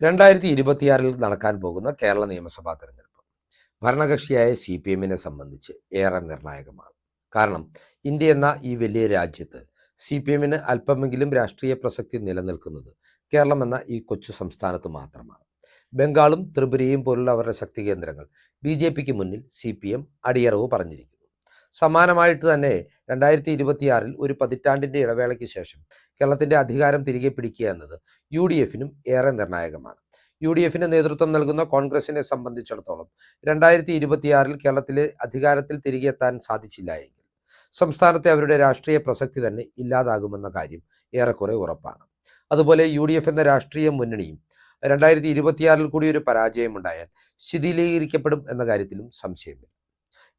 രണ്ടായിരത്തി ഇരുപത്തിയാറിൽ നടക്കാൻ പോകുന്ന കേരള നിയമസഭാ തെരഞ്ഞെടുപ്പ്. ഭരണകക്ഷിയായ സി പി എമ്മിനെ സംബന്ധിച്ച് ഏറെ നിർണായകമാണ്. കാരണം ഇന്ത്യ എന്ന ഈ വലിയ രാജ്യത്ത് സി പി എമ്മിന് അല്പമെങ്കിലും രാഷ്ട്രീയ പ്രസക്തി നിലനിൽക്കുന്നത് കേരളം എന്ന ഈ കൊച്ചു സംസ്ഥാനത്ത് മാത്രമാണ്. ബംഗാളും ത്രിപുരയും പോലുള്ള അവരുടെ ശക്തി കേന്ദ്രങ്ങൾ ബി ജെ പിക്ക് മുന്നിൽ സി പി എം അടിയറവ് പറഞ്ഞിരിക്കുന്നു. സമാനമായിട്ട് തന്നെ രണ്ടായിരത്തി ഇരുപത്തിയാറിൽ ഒരു പതിറ്റാണ്ടിന്റെ ഇടവേളയ്ക്ക് ശേഷം കേരളത്തിന്റെ അധികാരം തിരികെ പിടിക്കുക എന്നത് യു ഡി എഫിനും ഏറെ നിർണായകമാണ്. യു ഡി എഫിന് നേതൃത്വം നൽകുന്ന കോൺഗ്രസിനെ സംബന്ധിച്ചിടത്തോളം രണ്ടായിരത്തി ഇരുപത്തിയാറിൽ കേരളത്തിലെ അധികാരത്തിൽ തിരികെ എത്താൻ സാധിച്ചില്ല എങ്കിൽ സംസ്ഥാനത്തെ അവരുടെ രാഷ്ട്രീയ പ്രസക്തി തന്നെ ഇല്ലാതാകുമെന്ന കാര്യം ഏറെക്കുറെ ഉറപ്പാണ്. അതുപോലെ യു ഡി എഫ് എന്ന രാഷ്ട്രീയ മുന്നണിയും രണ്ടായിരത്തി ഇരുപത്തിയാറിൽ കൂടി ഒരു പരാജയമുണ്ടായാൽ ശിഥിലീകരിക്കപ്പെടും എന്ന കാര്യത്തിലും സംശയമില്ല.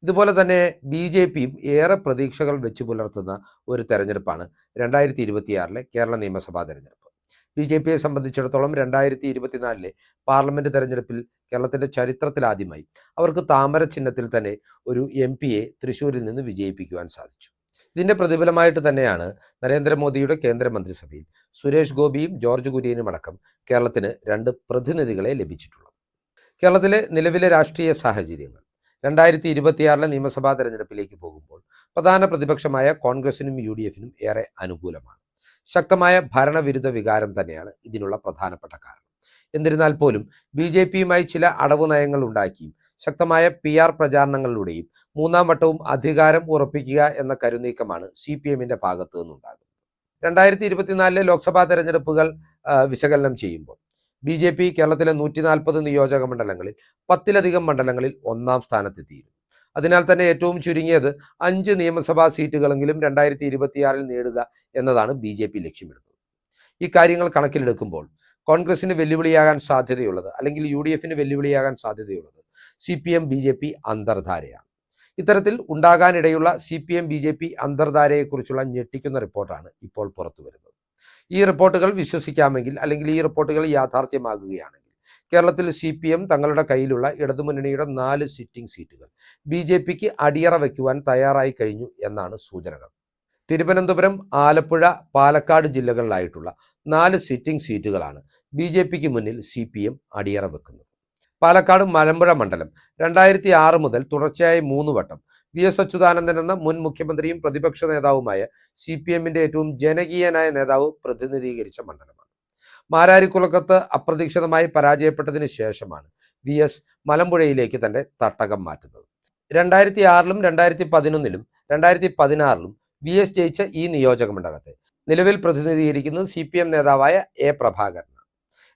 ഇതുപോലെ തന്നെ ബി ജെ പിയും ഏറെ പ്രതീക്ഷകൾ വെച്ച് പുലർത്തുന്ന ഒരു തെരഞ്ഞെടുപ്പാണ് രണ്ടായിരത്തി ഇരുപത്തിയാറിലെ കേരള നിയമസഭാ തെരഞ്ഞെടുപ്പ്. ബി ജെ പിയെ സംബന്ധിച്ചിടത്തോളം രണ്ടായിരത്തി ഇരുപത്തിനാലിലെ പാർലമെന്റ് തെരഞ്ഞെടുപ്പിൽ കേരളത്തിന്റെ ചരിത്രത്തിലാദ്യമായി അവർക്ക് താമര ചിഹ്നത്തിൽ തന്നെ ഒരു എം പിയെ തൃശ്ശൂരിൽ നിന്ന് വിജയിപ്പിക്കുവാൻ സാധിച്ചു. ഇതിന്റെ പ്രതിഫലമായിട്ട് തന്നെയാണ് നരേന്ദ്രമോദിയുടെ കേന്ദ്രമന്ത്രിസഭയിൽ സുരേഷ് ഗോപിയും ജോർജ് കുര്യനും അടക്കം കേരളത്തിന് രണ്ട് പ്രതിനിധികളെ ലഭിച്ചിട്ടുള്ളത്. കേരളത്തിലെ നിലവിലെ രാഷ്ട്രീയ സാഹചര്യങ്ങൾ. രണ്ടായിരത്തി ഇരുപത്തിയാറിലെ നിയമസഭാ തെരഞ്ഞെടുപ്പിലേക്ക് പോകുമ്പോൾ പ്രധാന പ്രതിപക്ഷമായ കോൺഗ്രസിനും യു ഡി എഫിനും ഏറെ അനുകൂലമാണ്. ശക്തമായ ഭരണവിരുദ്ധ വികാരം തന്നെയാണ് ഇതിനുള്ള പ്രധാനപ്പെട്ട കാരണം. എന്നിരുന്നാൽ പോലും ബി ജെ പിയുമായി ചില അടവു നയങ്ങൾ ഉണ്ടാക്കിയും ശക്തമായ പി ആർ പ്രചാരണങ്ങളിലൂടെയും മൂന്നാം വട്ടവും അധികാരം ഉറപ്പിക്കുക എന്ന കരുനീക്കമാണ് സി പി എമ്മിന്റെ ഭാഗത്തു നിന്നുണ്ടാകുന്നത്. രണ്ടായിരത്തി ഇരുപത്തിനാലിലെ ലോക്സഭാ തെരഞ്ഞെടുപ്പുകൾ വിശകലനം ചെയ്യുമ്പോൾ ബി ജെ പി കേരളത്തിലെ നൂറ്റി നാൽപ്പത് നിയോജക മണ്ഡലങ്ങളിൽ പത്തിലധികം മണ്ഡലങ്ങളിൽ ഒന്നാം സ്ഥാനത്തെത്തിയിരുന്നു. അതിനാൽ തന്നെ ഏറ്റവും ചുരുങ്ങിയത് അഞ്ച് നിയമസഭാ സീറ്റുകളെങ്കിലും രണ്ടായിരത്തി ഇരുപത്തിയാറിൽ നേടുക എന്നതാണ് ബി ജെ പി ലക്ഷ്യമിടുന്നത്. ഈ കാര്യങ്ങൾ കണക്കിലെടുക്കുമ്പോൾ കോൺഗ്രസിന് വെല്ലുവിളിയാകാൻ സാധ്യതയുള്ളത് അല്ലെങ്കിൽ യു ഡി എഫിന് വെല്ലുവിളിയാകാൻ സാധ്യതയുള്ളത് C P M B J P അന്തർധാരയാണ്. ഇത്തരത്തിൽ ഉണ്ടാകാനിടയുള്ള C P M B J P അന്തർധാരയെക്കുറിച്ചുള്ള ഞെട്ടിക്കുന്ന റിപ്പോർട്ടാണ് ഇപ്പോൾ പുറത്തു വരുന്നത് ഈ റിപ്പോർട്ടുകൾ വിശ്വസിക്കാമെങ്കിൽ അല്ലെങ്കിൽ ഈ റിപ്പോർട്ടുകൾ യാഥാർത്ഥ്യമാകുകയാണെങ്കിൽ കേരളത്തിൽ സി പി എം തങ്ങളുടെ കയ്യിലുള്ള ഇടതുമുന്നണിയുടെ നാല് സിറ്റിംഗ് സീറ്റുകൾ ബി ജെ പിക്ക് അടിയറ വയ്ക്കുവാൻ തയ്യാറായി കഴിഞ്ഞു എന്നാണ് സൂചനകൾ. തിരുവനന്തപുരം ആലപ്പുഴ പാലക്കാട് ജില്ലകളിലായിട്ടുള്ള നാല് സിറ്റിംഗ് സീറ്റുകളാണ് ബി ജെ പിക്ക് മുന്നിൽ സി പി എം അടിയറ വെക്കുന്നത്. പാലക്കാട് മലമ്പുഴ മണ്ഡലം രണ്ടായിരത്തി ആറ് മുതൽ തുടർച്ചയായി മൂന്ന് വട്ടം വി എസ് അച്യുതാനന്ദൻ എന്ന മുൻ മുഖ്യമന്ത്രിയും പ്രതിപക്ഷ നേതാവുമായ സി പി എമ്മിന്റെ ഏറ്റവും ജനകീയനായ നേതാവ് പ്രതിനിധീകരിച്ച മണ്ഡലമാണ്. മാരാരിക്കുളക്കത്ത് അപ്രതീക്ഷിതമായി പരാജയപ്പെട്ടതിന് ശേഷമാണ് വി എസ് മലമ്പുഴയിലേക്ക് തന്റെ തട്ടകം മാറ്റുന്നത്. രണ്ടായിരത്തി ആറിലും രണ്ടായിരത്തി പതിനൊന്നിലും രണ്ടായിരത്തി പതിനാറിലും വി എസ് ജയിച്ച ഈ നിയോജക മണ്ഡലത്തെ നിലവിൽ പ്രതിനിധീകരിക്കുന്നത് സി പി എം നേതാവായ എ പ്രഭാകരനാണ്.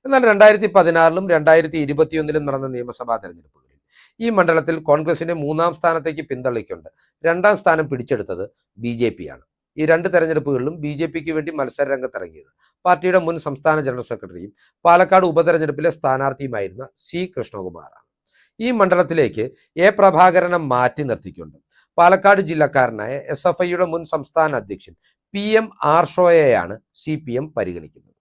എന്നാൽ രണ്ടായിരത്തി പതിനാറിലും രണ്ടായിരത്തി ഇരുപത്തിയൊന്നിലും നടന്ന നിയമസഭാ തെരഞ്ഞെടുപ്പുകളിൽ ഈ മണ്ഡലത്തിൽ കോൺഗ്രസിനെ മൂന്നാം സ്ഥാനത്തേക്ക് പിന്തള്ളിക്കൊണ്ട് രണ്ടാം സ്ഥാനം പിടിച്ചെടുത്തത് ബി ജെ പി ആണ് ഈ രണ്ട് തെരഞ്ഞെടുപ്പുകളിലും ബി ജെ പിക്ക് വേണ്ടി മത്സര രംഗത്തിറങ്ങിയത് പാർട്ടിയുടെ മുൻ സംസ്ഥാന ജനറൽ സെക്രട്ടറിയും പാലക്കാട് ഉപതെരഞ്ഞെടുപ്പിലെ സ്ഥാനാർത്ഥിയുമായിരുന്ന സി കൃഷ്ണകുമാറാണ്. ഈ മണ്ഡലത്തിലേക്ക് എ പ്രഭാകരനെ മാറ്റി നിർത്തിക്കൊണ്ട് പാലക്കാട് ജില്ലക്കാരനായ എസ് എഫ് ഐയുടെ മുൻ സംസ്ഥാന അധ്യക്ഷൻ പി എം ആർഷോയെയാണ് സി പി എം പരിഗണിക്കുന്നത്.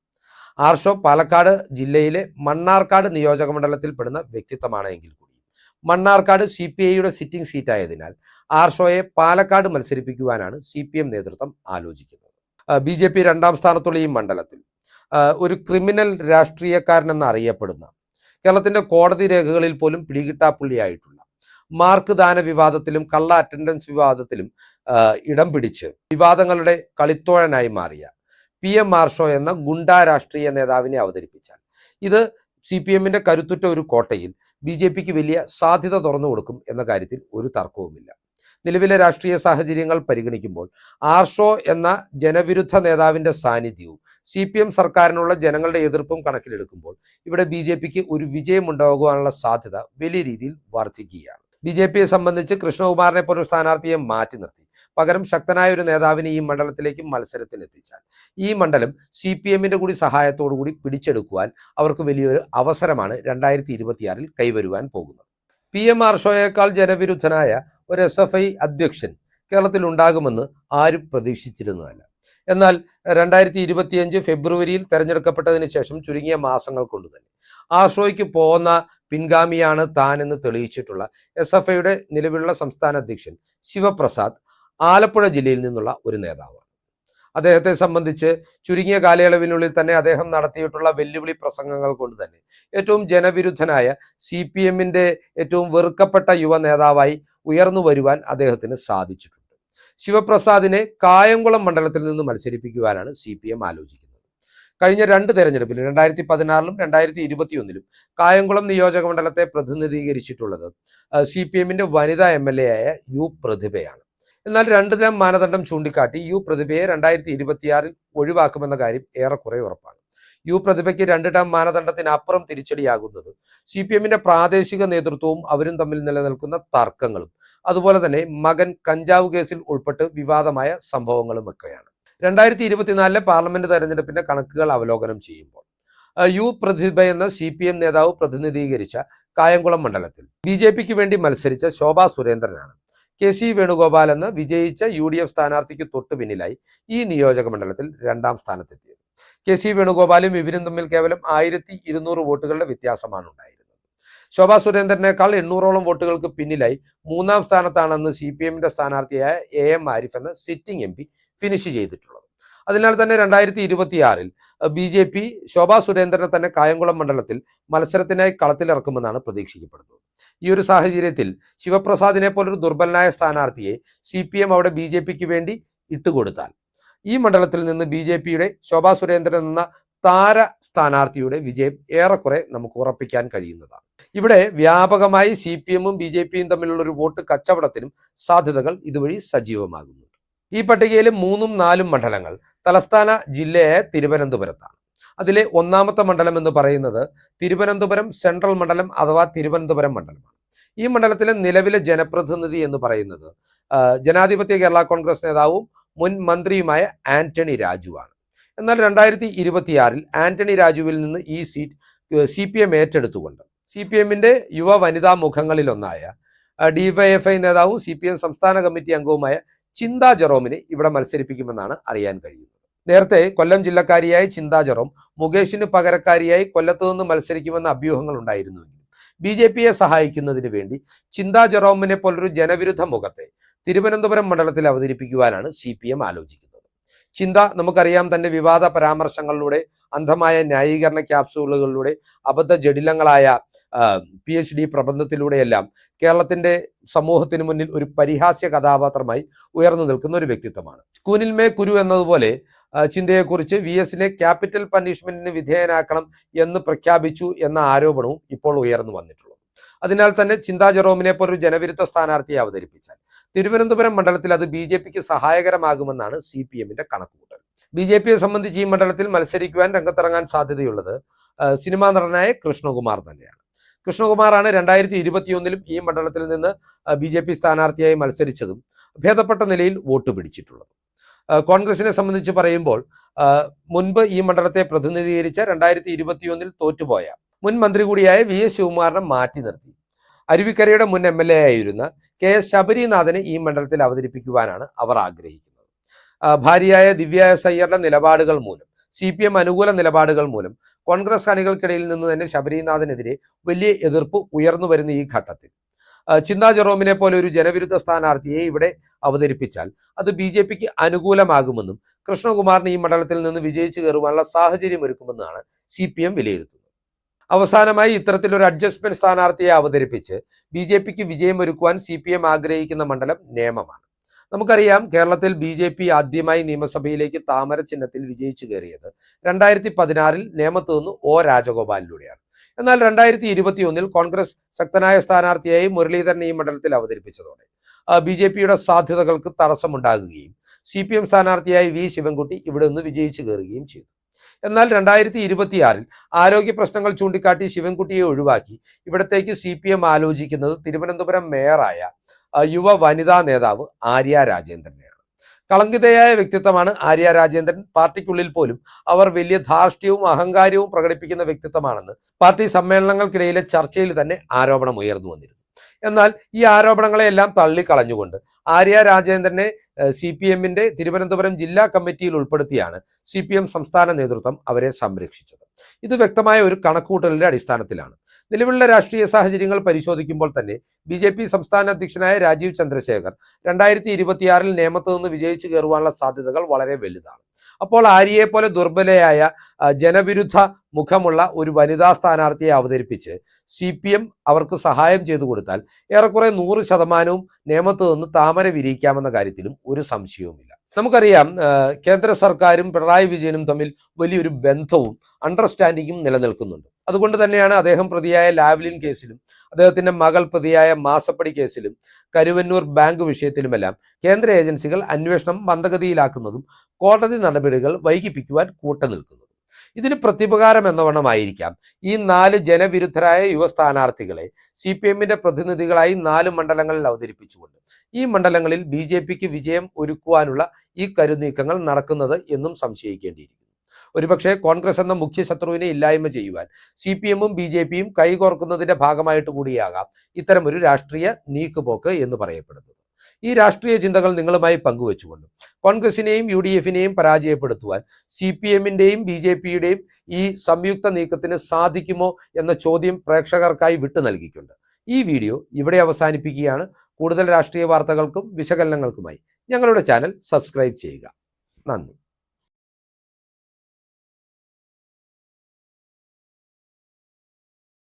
ആർഷോ പാലക്കാട് ജില്ലയിലെ മണ്ണാർക്കാട് നിയോജക മണ്ഡലത്തിൽപ്പെടുന്ന വ്യക്തിത്വമാണ് എങ്കിൽ കൂടി. മണ്ണാർക്കാട് സി പി ഐയുടെ സിറ്റിംഗ് സീറ്റായതിനാൽ ആർഷോയെ പാലക്കാട് മത്സരിപ്പിക്കുവാനാണ് സി പി എം നേതൃത്വം ആലോചിക്കുന്നത്. ബി ജെ പി രണ്ടാം സ്ഥാനത്തുള്ള ഈ മണ്ഡലത്തിൽ ഒരു ക്രിമിനൽ രാഷ്ട്രീയക്കാരനെന്ന് അറിയപ്പെടുന്ന കേരളത്തിന്റെ കോടതി രേഖകളിൽ പോലും പിടികിട്ടാപ്പുള്ളിയായിട്ടുള്ള മാർക്ക് ദാന വിവാദത്തിലും കള്ള അറ്റൻഡൻസ് വിവാദത്തിലും ഇടം പിടിച്ച് വിവാദങ്ങളുടെ കളിത്തോഴനായി മാറിയ പി എം മാർഷോ എന്ന ഗുണ്ടാ രാഷ്ട്രീയ നേതാവിനെ അവതരിപ്പിച്ചാൽ ഇത് സി പി എമ്മിന്റെ കരുത്തുറ്റ ഒരു കോട്ടയിൽ ബി ജെ പിക്ക് വലിയ സാധ്യത തുറന്നു കൊടുക്കും എന്ന കാര്യത്തിൽ ഒരു തർക്കവുമില്ല. നിലവിലെ രാഷ്ട്രീയ സാഹചര്യങ്ങൾ പരിഗണിക്കുമ്പോൾ ആർഷോ എന്ന ജനവിരുദ്ധ നേതാവിന്റെ സാന്നിധ്യവും സി പി എം സർക്കാരിനുള്ള ജനങ്ങളുടെ എതിർപ്പും കണക്കിലെടുക്കുമ്പോൾ ഇവിടെ ബി ജെ പിക്ക് ഒരു വിജയമുണ്ടാകുവാനുള്ള സാധ്യത വലിയ രീതിയിൽ വർദ്ധിക്കുകയാണ് ബി ജെ പിയെ സംബന്ധിച്ച് കൃഷ്ണകുമാറിനെ പോലെ ഒരു സ്ഥാനാർത്ഥിയെ മാറ്റി നിർത്തി. പകരം ശക്തനായ ഒരു നേതാവിനെ ഈ മണ്ഡലത്തിലേക്ക് മത്സരത്തിന് എത്തിച്ചാൽ ഈ മണ്ഡലം സി പി എമ്മിന്റെ കൂടി സഹായത്തോടു കൂടി പിടിച്ചെടുക്കുവാൻ അവർക്ക് വലിയൊരു അവസരമാണ് രണ്ടായിരത്തി ഇരുപത്തിയാറിൽ കൈവരുവാൻ പോകുന്നത്. പി എം ആർഷോയേക്കാൾ ജനവിരുദ്ധനായ ഒരു എസ് എഫ് ഐ അധ്യക്ഷൻ കേരളത്തിൽ ഉണ്ടാകുമെന്ന് ആരും പ്രതീക്ഷിച്ചിരുന്നതല്ല. എന്നാൽ രണ്ടായിരത്തി ഇരുപത്തിയഞ്ച് ഫെബ്രുവരിയിൽ തെരഞ്ഞെടുക്കപ്പെട്ടതിന് ശേഷം ചുരുങ്ങിയ മാസങ്ങൾ കൊണ്ട് തന്നെ. ആഷോയ്ക്ക് പോകുന്ന പിൻഗാമിയാണ് താൻ എന്ന് തെളിയിച്ചിട്ടുള്ള എസ് എഫ് ഐയുടെ നിലവിലുള്ള സംസ്ഥാന അധ്യക്ഷൻ ശിവപ്രസാദ് ആലപ്പുഴ ജില്ലയിൽ നിന്നുള്ള ഒരു നേതാവാണ്. അദ്ദേഹത്തെ സംബന്ധിച്ച് ചുരുങ്ങിയ കാലയളവിനുള്ളിൽ തന്നെ അദ്ദേഹം നടത്തിയിട്ടുള്ള വെല്ലുവിളി പ്രസംഗങ്ങൾ കൊണ്ട് തന്നെ ഏറ്റവും ജനവിരുദ്ധനായ സി പി ഏറ്റവും വെറുക്കപ്പെട്ട യുവ നേതാവായി ഉയർന്നു വരുവാൻ അദ്ദേഹത്തിന് സാധിച്ചിട്ടുണ്ട്. ശിവപ്രസാദിനെ കായംകുളം മണ്ഡലത്തിൽ നിന്ന് മത്സരിപ്പിക്കുവാനാണ് സി പി എം ആലോചിക്കുന്നത്. കഴിഞ്ഞ രണ്ട് തെരഞ്ഞെടുപ്പിലും രണ്ടായിരത്തി പതിനാറിലും രണ്ടായിരത്തി ഇരുപത്തിയൊന്നിലും കായംകുളം നിയോജക മണ്ഡലത്തെ പ്രതിനിധീകരിച്ചിട്ടുള്ളത് സി പി എമ്മിന്റെ വനിതാ എം എൽ എ ആയ യു പ്രതിഭയാണ്. എന്നാൽ രണ്ടു തരം മാനദണ്ഡം ചൂണ്ടിക്കാട്ടി യു പ്രതിഭയെ രണ്ടായിരത്തി ഇരുപത്തിയാറിൽ ഒഴിവാക്കുമെന്ന കാര്യം ഏറെക്കുറെ ഉറപ്പാണ്. യു പ്രതിഭയ്ക്ക് രണ്ട് ടേം മാനദണ്ഡത്തിനപ്പുറം തിരിച്ചടിയാകുന്നത്. സി പി എമ്മിന്റെ പ്രാദേശിക നേതൃത്വവും അവരും തമ്മിൽ നിലനിൽക്കുന്ന തർക്കങ്ങളും. അതുപോലെ തന്നെ മകൻ കഞ്ചാവ് കേസിൽ ഉൾപ്പെട്ട് വിവാദമായ സംഭവങ്ങളും ഒക്കെയാണ് രണ്ടായിരത്തി ഇരുപത്തിനാലിലെ പാർലമെന്റ് തെരഞ്ഞെടുപ്പിന്റെ കണക്കുകൾ അവലോകനം ചെയ്യുമ്പോൾ യു പ്രതിഭ എന്ന സി പി എം നേതാവ് പ്രതിനിധീകരിച്ച കായംകുളം മണ്ഡലത്തിൽ ബി ജെ പിക്ക് വേണ്ടി മത്സരിച്ച ശോഭാ സുരേന്ദ്രനാണ്. കെ സി വേണുഗോപാൽ എന്ന വിജയിച്ച യു ഡി എഫ് സ്ഥാനാർത്ഥിക്ക് തൊട്ടു പിന്നിലായി ഈ നിയോജക മണ്ഡലത്തിൽ രണ്ടാം സ്ഥാനത്തെത്തിയത്. കെ സി വേണുഗോപാലും ഇവരും തമ്മിൽ കേവലം ആയിരത്തി ഇരുന്നൂറ് വോട്ടുകളുടെ വ്യത്യാസമാണ് ഉണ്ടായിരുന്നത്. ശോഭാ സുരേന്ദ്രനേക്കാൾ എണ്ണൂറോളം വോട്ടുകൾക്ക് പിന്നിലായി മൂന്നാം സ്ഥാനത്താണെന്ന് സി പി എമ്മിന്റെ സ്ഥാനാർത്ഥിയായ എ എം ആരിഫ് എന്ന സിറ്റിംഗ് എം പി ഫിനിഷ് ചെയ്തിട്ടുള്ളത്. അതിനാൽ തന്നെ രണ്ടായിരത്തി ഇരുപത്തിയാറിൽ ബി ജെ പി ശോഭാ സുരേന്ദ്രനെ തന്നെ കായംകുളം മണ്ഡലത്തിൽ മത്സരത്തിനായി കളത്തിലിറക്കുമെന്നാണ് പ്രതീക്ഷിക്കപ്പെടുന്നത്. ഈ ഒരു സാഹചര്യത്തിൽ ശിവപ്രസാദിനെ പോലൊരു ദുർബലനായ സ്ഥാനാർത്ഥിയെ സി പി എം അവിടെ ബി ജെ പിക്ക് വേണ്ടി ഇട്ടുകൊടുത്താൽ ഈ മണ്ഡലത്തിൽ നിന്ന് ബി ജെ പിയുടെ ശോഭാ സുരേന്ദ്രൻ എന്ന താര സ്ഥാനാർത്ഥിയുടെ വിജയം ഏറെക്കുറെ നമുക്ക് ഉറപ്പിക്കാൻ കഴിയുന്നതാണ്. ഇവിടെ വ്യാപകമായി സി പി എമ്മും ബി ജെ പിയും തമ്മിലുള്ള ഒരു വോട്ട് കച്ചവടത്തിനും സാധ്യതകൾ ഇതുവഴി സജീവമാകുന്നുണ്ട്. ഈ പട്ടികയിലെ മൂന്നും നാലും മണ്ഡലങ്ങൾ തലസ്ഥാന ജില്ലയായ തിരുവനന്തപുരത്താണ്. അതിലെ ഒന്നാമത്തെ മണ്ഡലം എന്ന് പറയുന്നത് തിരുവനന്തപുരം സെൻട്രൽ മണ്ഡലം അഥവാ തിരുവനന്തപുരം മണ്ഡലമാണ്. ഈ മണ്ഡലത്തിലെ നിലവിലെ ജനപ്രതിനിധി എന്ന് പറയുന്നത് ജനാധിപത്യ കേരള കോൺഗ്രസ് നേതാവും മുൻ മന്ത്രിയുമായ ആന്റണി രാജുവാണ്. എന്നാൽ രണ്ടായിരത്തി ഇരുപത്തിയാറിൽ ആന്റണി രാജുവിൽ നിന്ന് ഈ സീറ്റ് സി പി എം ഏറ്റെടുത്തുകൊണ്ട് സി പി എമ്മിന്റെ യുവ വനിതാ മുഖങ്ങളിലൊന്നായ ഡിവൈഎഫ്ഐ നേതാവും സി പി എം സംസ്ഥാന കമ്മിറ്റി അംഗവുമായ ചിന്താ ജെറോമിനെ ഇവിടെ മത്സരിപ്പിക്കുമെന്നാണ് അറിയാൻ കഴിയുന്നത്. നേരത്തെ കൊല്ലം ജില്ലക്കാരിയായ ചിന്താ ജെറോം മുകേഷിന് പകരക്കാരിയായി കൊല്ലത്തു നിന്ന് മത്സരിക്കുമെന്ന അഭ്യൂഹങ്ങൾ ഉണ്ടായിരുന്നുവെങ്കിലും ബി ജെ പിയെ സഹായിക്കുന്നതിന് വേണ്ടി ചിന്താ ജെറോമിനെ പോലൊരു ജനവിരുദ്ധ മുഖത്തെ തിരുവനന്തപുരം മണ്ഡലത്തിൽ അവതരിപ്പിക്കുവാനാണ് സി ആലോചിക്കുന്നത്. ചിന്ത നമുക്കറിയാം തന്റെ വിവാദ പരാമർശങ്ങളിലൂടെ അന്ധമായ ന്യായീകരണ ക്യാപ്സൂളുകളിലൂടെ അബദ്ധ ജടിലങ്ങളായ പി എച്ച് ഡി പ്രബന്ധത്തിലൂടെയെല്ലാം കേരളത്തിന്റെ സമൂഹത്തിന് മുന്നിൽ ഒരു പരിഹാസ്യ കഥാപാത്രമായി ഉയർന്നു നിൽക്കുന്ന ഒരു വ്യക്തിത്വമാണ്. കൂനിൽമേ കുരു എന്നതുപോലെ ചിന്തയെക്കുറിച്ച് വി എസിനെ ക്യാപിറ്റൽ പണിഷ്മെന്റിന് വിധേയനാക്കണം എന്ന് പ്രഖ്യാപിച്ചു എന്ന ആരോപണവും ഇപ്പോൾ ഉയർന്നു വന്നിട്ടുള്ളൂ അതിനാൽ തന്നെ ചിന്താ ജെറോമിനെ പോലൊരു ജനവിരുദ്ധ സ്ഥാനാർത്ഥിയെ അവതരിപ്പിച്ചാൽ തിരുവനന്തപുരം മണ്ഡലത്തിൽ അത് ബി ജെ പിക്ക് സഹായകരമാകുമെന്നാണ് സി പി എമ്മിന്റെ കണക്കുകൂട്ടൽ. ബി ജെ പിയെ സംബന്ധിച്ച് ഈ മണ്ഡലത്തിൽ മത്സരിക്കുവാൻ രംഗത്തിറങ്ങാൻ സാധ്യതയുള്ളത് സിനിമാ നടനായ കൃഷ്ണകുമാർ തന്നെയാണ്. കൃഷ്ണകുമാറാണ് രണ്ടായിരത്തി ഇരുപത്തിയൊന്നിലും ഈ മണ്ഡലത്തിൽ നിന്ന് ബി ജെ പി സ്ഥാനാർത്ഥിയായി മത്സരിച്ചതും ഭേദപ്പെട്ട നിലയിൽ വോട്ട് പിടിച്ചിട്ടുള്ളത്. കോൺഗ്രസിനെ സംബന്ധിച്ച് പറയുമ്പോൾ മുൻപ് ഈ മണ്ഡലത്തെ പ്രതിനിധീകരിച്ച രണ്ടായിരത്തി ഇരുപത്തിയൊന്നിൽ തോറ്റുപോയ മുൻ മന്ത്രി കൂടിയായ വി എസ് ശിവകുമാറിനെ മാറ്റി നിർത്തി. അരുവിക്കരയുടെ മുൻ എം എൽ എ ആയിരുന്ന കെ എസ് ശബരിനാഥനെ ഈ മണ്ഡലത്തിൽ അവതരിപ്പിക്കുവാനാണ് അവർ ആഗ്രഹിക്കുന്നത്. ഭാര്യയായ ദിവ്യ എസ് അയ്യറുടെ നിലപാടുകൾ മൂലം സി പി എം അനുകൂല നിലപാടുകൾ മൂലം കോൺഗ്രസ് അണികൾക്കിടയിൽ നിന്ന് തന്നെ ശബരിനാഥനെതിരെ വലിയ എതിർപ്പ് ഉയർന്നു വരുന്ന ഈ ഘട്ടത്തിൽ. ചിന്താ ജെറോമിനെ പോലെ ഒരു ജനവിരുദ്ധ സ്ഥാനാർത്ഥിയെ ഇവിടെ അവതരിപ്പിച്ചാൽ അത് ബി ജെ പിക്ക് അനുകൂലമാകുമെന്നും കൃഷ്ണകുമാറിന് ഈ മണ്ഡലത്തിൽ നിന്ന് വിജയിച്ചു കയറുവാനുള്ള സാഹചര്യം ഒരുക്കുമെന്നാണ് സി പി എം വിലയിരുത്തുന്നത്. അവസാനമായി ഇത്തരത്തിലൊരു അഡ്ജസ്റ്റ്മെന്റ് സ്ഥാനാർത്ഥിയെ അവതരിപ്പിച്ച് ബി ജെ പിക്ക് വിജയമൊരുക്കുവാൻ സി പി എം ആഗ്രഹിക്കുന്ന മണ്ഡലം നേമമാണ്. നമുക്കറിയാം കേരളത്തിൽ ബി ജെ പി ആദ്യമായി നിയമസഭയിലേക്ക് താമര ചിഹ്നത്തിൽ വിജയിച്ചു കയറിയത് രണ്ടായിരത്തി പതിനാറിൽ നേമത്ത് നിന്ന് ഒ രാജഗോപാലിലൂടെയാണ്. എന്നാൽ രണ്ടായിരത്തി ഇരുപത്തി ഒന്നിൽ കോൺഗ്രസ് ശക്തനായ സ്ഥാനാർത്ഥിയായി മുരളീധരൻ ഈ മണ്ഡലത്തിൽ അവതരിപ്പിച്ചതോടെ ബി ജെ പിയുടെ സാധ്യതകൾക്ക് തടസ്സമുണ്ടാകുകയും സി പി എം സ്ഥാനാർത്ഥിയായി വി ശിവൻകുട്ടി ഇവിടെ നിന്ന് വിജയിച്ചു കയറുകയും ചെയ്തു. എന്നാൽ രണ്ടായിരത്തി ഇരുപത്തിയാറിൽ ആരോഗ്യ പ്രശ്നങ്ങൾ ചൂണ്ടിക്കാട്ടി ശിവൻകുട്ടിയെ ഒഴിവാക്കി. ഇവിടത്തേക്ക് സി പി എം ആലോചിക്കുന്നത് തിരുവനന്തപുരം മേയറായ യുവ വനിതാ നേതാവ് ആര്യ രാജേന്ദ്രനെയാണ്. കളങ്കിതയായ വ്യക്തിത്വമാണ് ആര്യ രാജേന്ദ്രൻ. പാർട്ടിക്കുള്ളിൽ പോലും അവർ വലിയ ധാർഷ്ട്യവും അഹങ്കാരവും പ്രകടിപ്പിക്കുന്ന വ്യക്തിത്വമാണെന്ന് പാർട്ടി സമ്മേളനങ്ങൾക്കിടയിലെ ചർച്ചയിൽ തന്നെ ആരോപണം ഉയർന്നു വന്നിരുന്നു. എന്നാൽ ഈ ആരോപണങ്ങളെയെല്ലാം തള്ളിക്കളഞ്ഞുകൊണ്ട് ആര്യ രാജേന്ദ്രനെ സി പി എമ്മിന്റെ തിരുവനന്തപുരം ജില്ലാ കമ്മിറ്റിയിൽ ഉൾപ്പെടുത്തിയാണ് സി പി എം സംസ്ഥാന നേതൃത്വം അവരെ സംരക്ഷിച്ചത്. ഇത് വ്യക്തമായ ഒരു കണക്കുകൂട്ടലിന്റെ അടിസ്ഥാനത്തിലാണ്. നിലവിലുള്ള രാഷ്ട്രീയ സാഹചര്യങ്ങൾ പരിശോധിക്കുമ്പോൾ തന്നെ ബി ജെ പി സംസ്ഥാന അധ്യക്ഷനായ രാജീവ് ചന്ദ്രശേഖർ രണ്ടായിരത്തി ഇരുപത്തിയാറിൽ നേമത്ത് നിന്ന് വിജയിച്ചു കയറുവാനുള്ള സാധ്യതകൾ വളരെ വലുതാണ്. അപ്പോൾ ആര്യയെ പോലെ ദുർബലയായ ജനവിരുദ്ധ മുഖമുള്ള ഒരു വനിതാ സ്ഥാനാർത്ഥിയെ അവതരിപ്പിച്ച് സി പി എം അവർക്ക് സഹായം ചെയ്തു കൊടുത്താൽ ഏറെക്കുറെ നൂറ് ശതമാനവും നേമത്ത് നിന്ന് താമര വിരിയിക്കാമെന്ന കാര്യത്തിലും ഒരു സംശയവുമില്ല. നമുക്കറിയാം കേന്ദ്ര സർക്കാരും പിണറായി വിജയനും തമ്മിൽ വലിയൊരു ബന്ധവും അണ്ടർസ്റ്റാൻഡിങ്ങും നിലനിൽക്കുന്നുണ്ട്. അതുകൊണ്ട് തന്നെയാണ് അദ്ദേഹം പ്രതിയായ ലാവ്ലിൻ കേസിലും അദ്ദേഹത്തിന്റെ മകൾ പ്രതിയായ മാസപ്പടി കേസിലും കരുവന്നൂർ ബാങ്ക് വിഷയത്തിലുമെല്ലാം കേന്ദ്ര ഏജൻസികൾ അന്വേഷണം മന്ദഗതിയിലാക്കുന്നതും കോടതി നടപടികൾ വൈകിപ്പിക്കുവാൻ കൂട്ടുനിൽക്കുന്നതും. ഇതിന് പ്രത്യുപകാരം എന്നവണ്ണമായിരിക്കാം ഈ നാല് ജനവിരുദ്ധരായ യുവ സ്ഥാനാർത്ഥികളെ സി പി എമ്മിന്റെ പ്രതിനിധികളായി നാല് മണ്ഡലങ്ങളിൽ അവതരിപ്പിച്ചുകൊണ്ട് ഈ മണ്ഡലങ്ങളിൽ ബി ജെ പിക്ക് വിജയം ഒരുക്കുവാനുള്ള ഈ കരുനീക്കങ്ങൾ നടക്കുന്നത് എന്നും സംശയിക്കേണ്ടിയിരിക്കുന്നു. ഒരുപക്ഷെ കോൺഗ്രസ് എന്ന മുഖ്യ ശത്രുവിനെ ഇല്ലായ്മ ചെയ്യുവാൻ സി പി എമ്മും ബി ജെ പിയും കൈകോർക്കുന്നതിന്റെ ഭാഗമായിട്ട് കൂടിയാകാം ഇത്തരമൊരു രാഷ്ട്രീയ നീക്കുപോക്ക് എന്ന് പറയപ്പെടുന്നത്. ഈ രാഷ്ട്രീയ ചിന്തകൾ നിങ്ങളുമായി പങ്കുവെച്ചുകൊണ്ടും കോൺഗ്രസിനെയും യു ഡി എഫിനെയും പരാജയപ്പെടുത്തുവാൻ സി പി എമ്മിന്റെയും ബി ജെ പിയുടെയും ഈ സംയുക്ത നീക്കത്തിന് സാധിക്കുമോ എന്ന ചോദ്യം പ്രേക്ഷകർക്കായി വിട്ടു നൽകിക്കൊണ്ട് ഈ വീഡിയോ ഇവിടെ അവസാനിപ്പിക്കുകയാണ്. കൂടുതൽ രാഷ്ട്രീയ വാർത്തകൾക്കും വിശകലനങ്ങൾക്കുമായി ഞങ്ങളുടെ ചാനൽ സബ്സ്ക്രൈബ് ചെയ്യുക. നന്ദി.